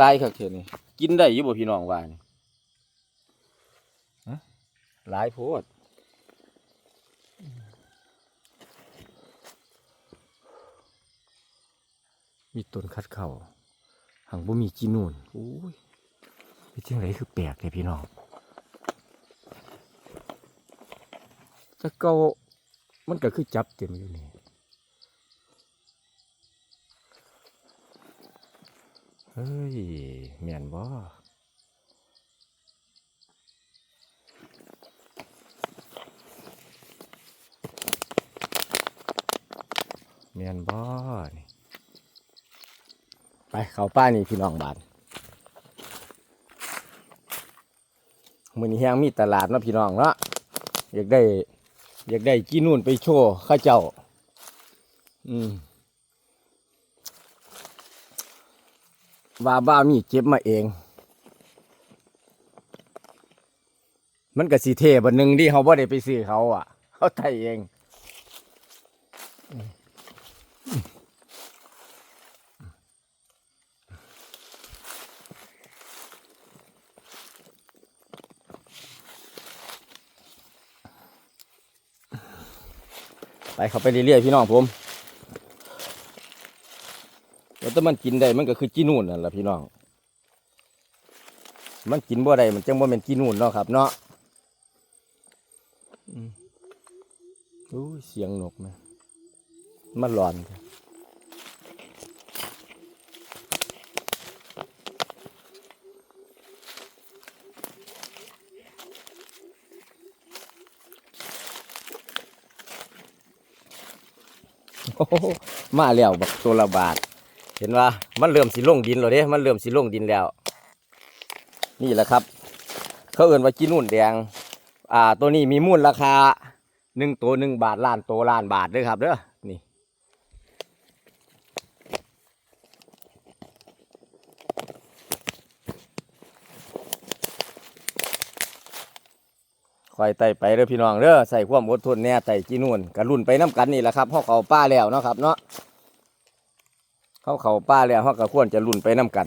ลายคักเถอะนี่กินได้อยู่บ่พี่น้องว่านี่หลายโพดมีต้นคัดเข่าหังบ่มีกินนู่นโอ้ยเป็นจังไรคือแปลกเลยพี่น้องจะเก่ามันก็คือจับเต็มอยู่นี่ เฮ้ยแม่นบ่แม่นบ่นี่ไปเขาป้านี่พี่น้องบาทมื้อนี้แฮงมีตลาดเนาะพี่น้องเนาะอยากได้ อยากได้กินนู่นไปโชว์ข้าเจ้า อืม ว่าบ้ามีเจ็บมาเอง มันก็สีเทบันหนึ่งที่เขาบ่ได้ไปซื้อเขาอะ เขาไทยเองไปเขาไปเรื่อยๆพี่น้องผม แล้วถ้ามันกินได้มันก็คือจีนูนนั่นแหละพี่น้อง มันกินบ่ได้มันจังบ่เป็นจีนูนเนาะครับ เนาะอู้เสียงนกนะมันร้อนครับโอ้โหมาแล้วบักตัวละบาท ห็นว่ามันเริ่มสิลงดินแล้วเด้มันเริ่มสิลงดินแล้ว นี่แหละครับ เขาเอื่นว่าจีนุ่นแดง อ่า ตัวนี้มีมูลราคาหนึ่งตัวหนึ่งบาทล้านตัวล้านบาทเด้อครับเด้อนี่คอยไต่ไปเด้อพี่น้องเด้อใส่ความอดทนแน่ไต่จีนุ่นกระรุ่นไปน้ำกันนี่แหละครับห้อเขาป้าแล้วเนาะครับเนาะ เขาเขาป้าแล้วเขาก็ควรจะลุ่นไปน้ำกัน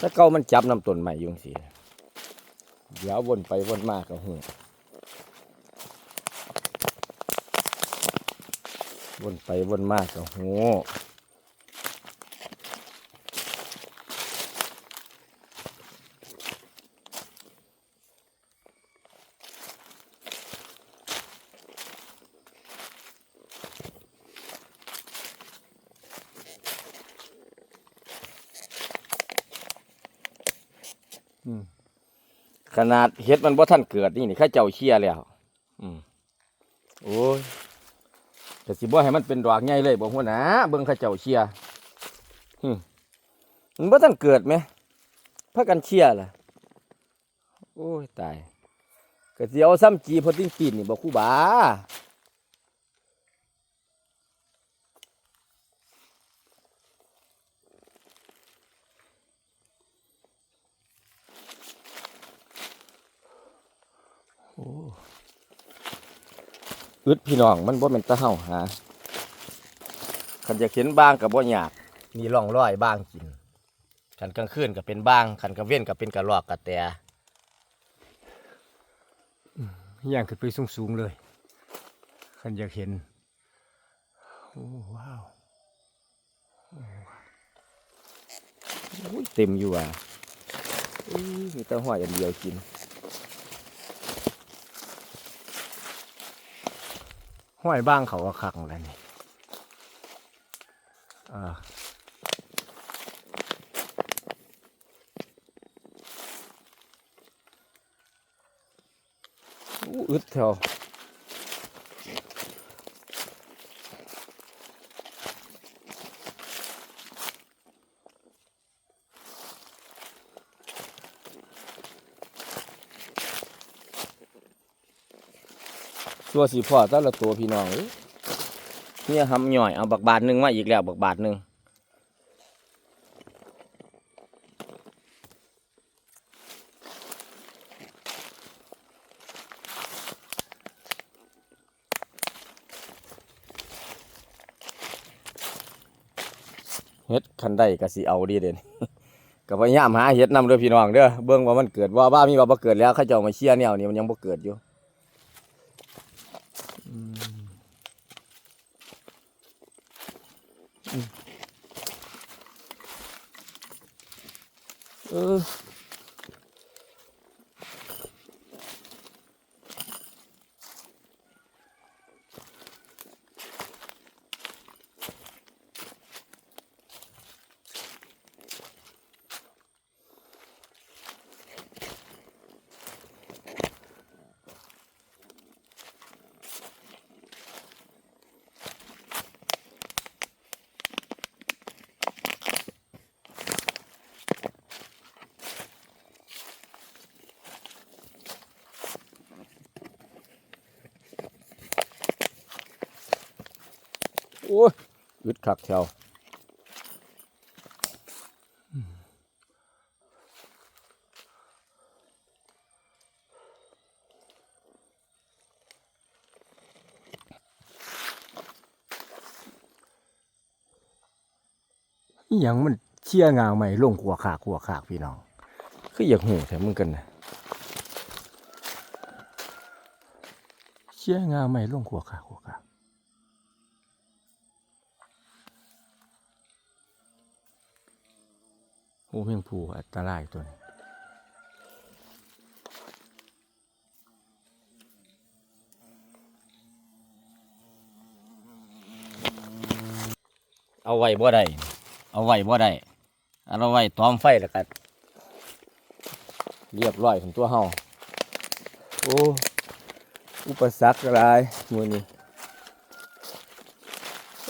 ถ้าเก้ามันจับน้ำต้นใหม่ยุ่งสิเดี๋ยววนไปวนมากก็หูวนไปวนมากก็หู ขนาดเฮ็ดมันบ่ท่านเกิดนี่นี่ข้าเจ้าเชียแล้ว อืมโอ้ยแต่สิบ่ให้มันเป็นดอกใหญ่เลยบ่หัวหนาเบิ่งข้าเจ้าเชียอืมมันบ่ท่านเกิดไหมพากันเชียล่ะ โอ้ยตายก็สิเอาซ้ำจีพอติ้งปีนนี่บอกคู่บา อึดพี่น้องมันบ่เป็นตะเฮาหาคันจะเข็นบ้างกับบ่ยากมีร่องรอยบ้างกินคันกลางคืนก็เป็นบ้างคันกลางเว้นก็เป็นกระรอกกระแตย่างขึ้นไปสูงๆเลยคันอยากเห็นโอ้ว้าวโอ้ยเต็มอยู่อะอุ้ยมีแต่ห้อยอันเดียวกิน ห้อยบ้างเขาก็คักแล้วนี่อ่าอู้อึดเถอะ ตัวสีพ่อแต่ละตัวพี่น้องเนี่ยทำหน่อยเอาบักบาทหนึ่งมาอีกแล้วบักบาทหนึ่งเฮ็ดคันได้ก็สีเอาดีเด่นก็พยายามหาเฮ็ดนำเด้อพี่น้องเด้อเบื้องว่ามันเกิดว่าบ้ามีว่าบ่เกิดแล้วข้าเจ้ามาเชี่ยแนวนี้มันยังบ่เกิดอยู่ เโอ้ยอึดคักแถวอหยังมันเชี่ยงางใหม่ลงขัวขากขัวขากพี่น้อง คืออยากหูแถมมึงกันนะเชี่ยงางใหม่ลงขัวขากขัวขาก โอ้เพียงผูอันตรายตัวนี้เอาไว้บ่ได้ เอาไว้บ่ได้เอาไว้ตอมไฟแล้วก็เรียบร้อยของตัวเฮาโอ้ อุปสรรคอะไรมือนี้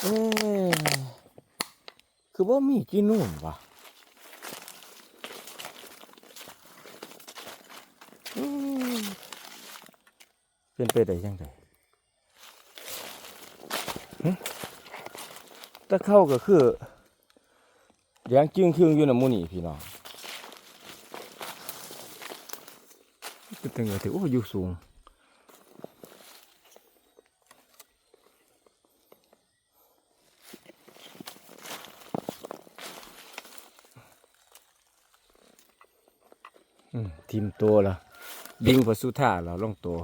เอ้คือว่ามีกี่นุ่มวะ เป็นไปได้ยังไงถ้าเข้าก็คือเลี้ยงจึงทึงอยู่น้ำหมูนี่พี่น้องเป็นตังไงถือโอ้อยู่สูงทีมตัวละดิงพอสุท่าเราล่องตัว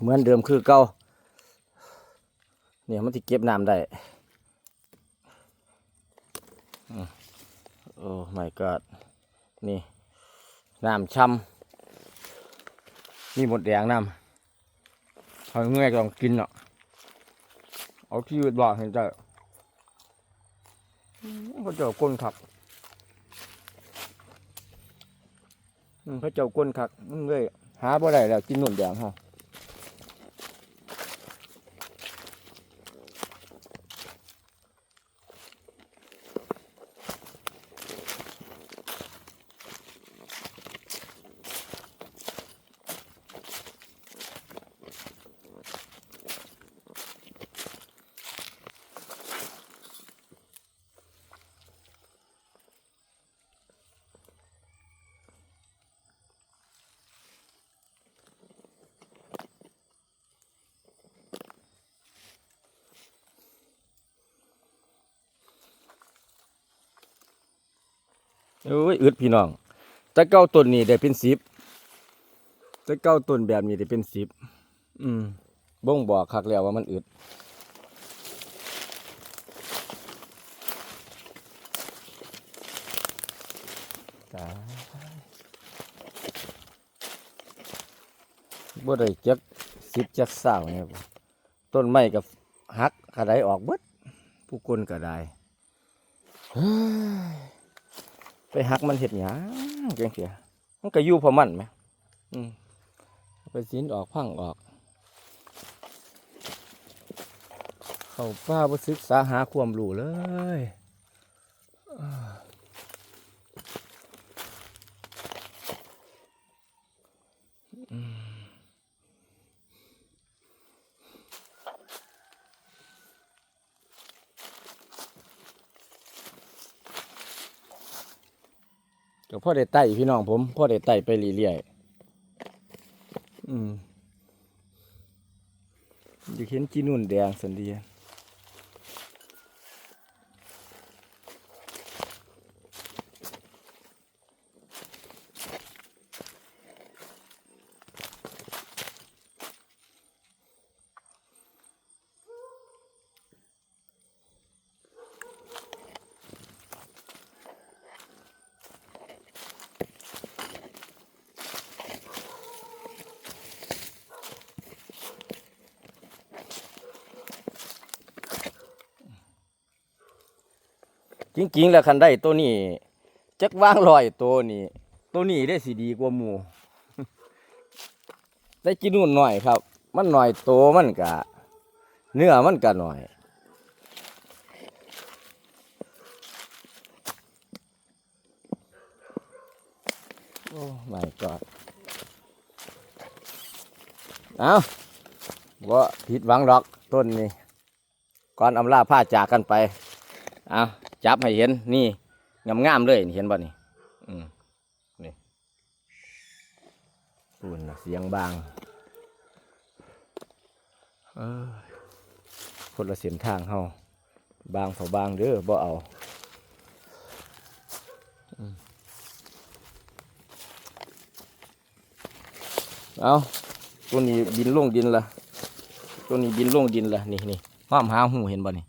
เหมือนเดิมคือเก่าเนี่ยมันที่เก็บน้ำได้อืมโอ้ my god นี่น้ำช่ำนี่หมดแดงน้ำเขาเงื่อยลองกินเนาะเอาที่ยืดบอเห็นใจเขาเจ้าก้นขักเขาเจ้าก้นขักมันเลยหาบ่ได้แล้วกินหนุนแดงเฮา โอ้ยอึดพี่น้องต่เก้าต้นนี่ได้เป็นสิบต่เก้าต้นแบบนี้ได้เป็นสิบอืมบ่งบอกคักแล้วว่ามันอึดตาบ่ได้จักสิบจักเศร้าเนี่ยต้นไม้กับหักกระไดออกเบิดผู้คนก็ได้ ไปหักมันเห็ดหยังจังเสียมันก็อยู่พอมันไหมอืมเอไปสินออกพังออก เขาป้าบ่ศึกษาหาความรู้เลย พ่อได้ไต่พี่น้องผมพ่อได้ไต่ไปเรื่อยๆอืมอยู่เห็นจีนุ่นแดงสันเดีย จริงๆแล้วคันได้ตัวนี้จักว่างลอยตัวนี้ตัวนี้ได้สีดีกว่าหมูได้กินนู่นหน่อยครับ มันหน่อยโตมันกะเนื้อมันกะหน่อยโอ้ไม่กอดเอาว่าผิดหวังดอกต้นนี้ก่อนอำลาผ้าจากกันไป เอา จับให้เห็นนี่งามๆเลยเห็นบ่นี่อืมนี่ปุ่นน่ะเสียงบางเออคนละเส้นทางเฮาบางเฝาบางเด้อบ่เอาเอาตัวนี้บินลงดินละตัวนี้บินลงดินละนี่นี่ความหาหูเห็นบ่นี่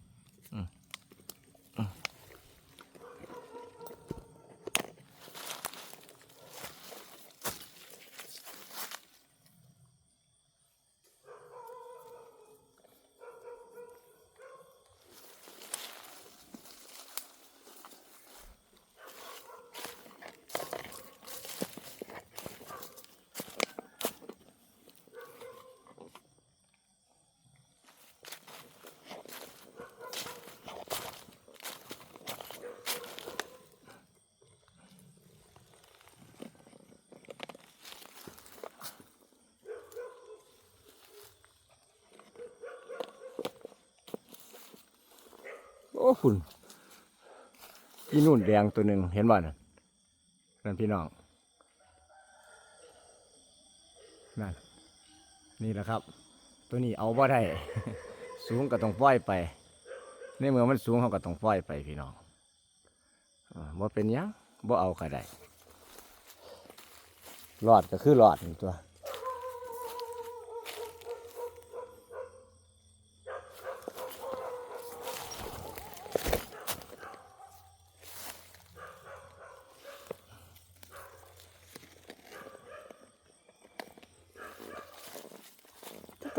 คุณพี่นุ่นแดงตัวหนึ่งเห็นบ่น่ะนั่นพี่น้องนั่นนี่แหละครับ ตัวนี้เอาบ่ได้ สูงก็ต้องปล่อยไปในเมื่อมันสูงเขาก็ต้องปล่อยไปพี่น้องอ่าบ่เป็นยังบ่เอาก็ได้รอดก็คือรอดนี่ตัว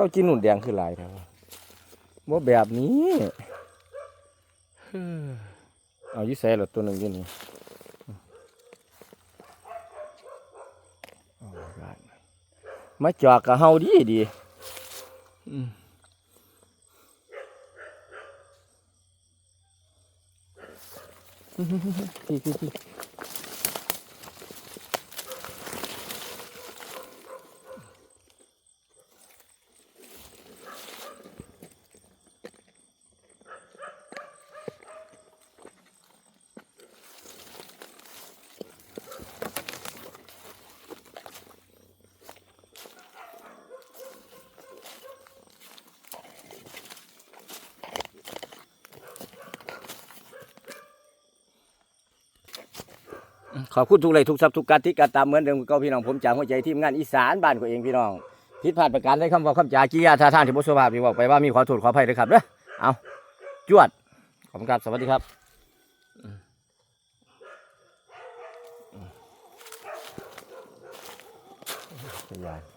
เก้าจีนุ่นแดงคือหลายครับว่าแบบนี้เฮ้อเอาอยิ่ใส่หลอตัวหนึ่งอยู่นี่เอาละมาจอกกับเฮาดีดีอืมพี่พี่พี่ ขอบคุณทุกเลยทุกทรัพย์ทุกการที่การตามเหมือนเดิมก็พี่น้องผมจากหัวใจทีมงานอีสานบ้านของเองพี่น้องผิดพลาดประการใดคำว่าคำจากิยาท่าทางที่บุษบาพที่บอกไปว่ามีขอโทษขออภัยด้วยครับเด้อเอาจวดขอบคุณครับสวัสดีครับอืมอืมขยาย